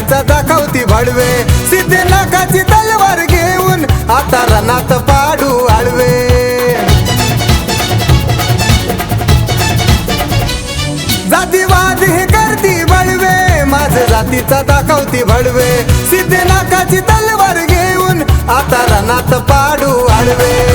तिचा दाखवती भडवे सिद्धे नाकाची तलवार घेऊन आता रनात पाडू आडवे. जातीवाद हे करती बळवे माझ जातीचा दाखवती भडवे सिद्धे नाकाची तलवार घेऊन आता रनात पाडू आडवे.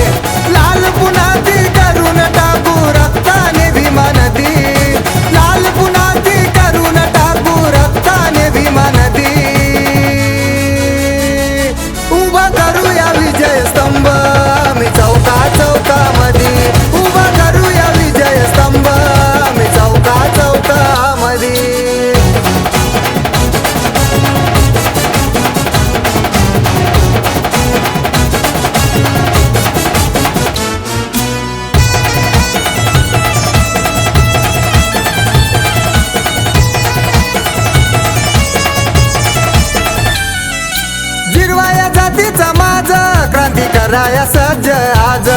कराया सज्ज आज.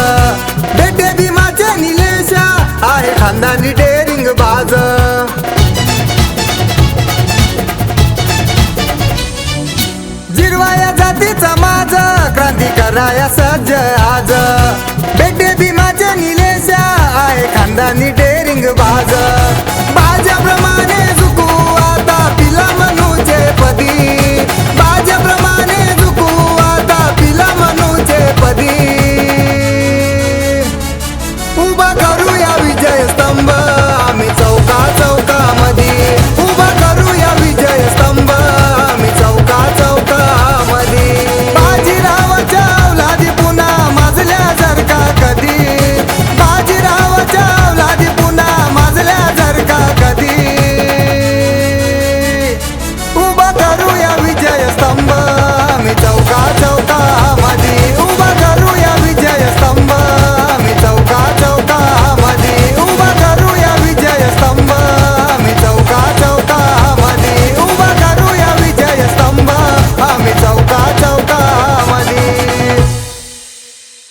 बेटे भीमाचे निलेशा आहे खानदानी डेरिंग बाज. जिरवाया जातीचा माझ क्रांती कराया सज्ज आज. बेटे भीमाचे निलेशा आहे खानदानी डेरिंग बाज.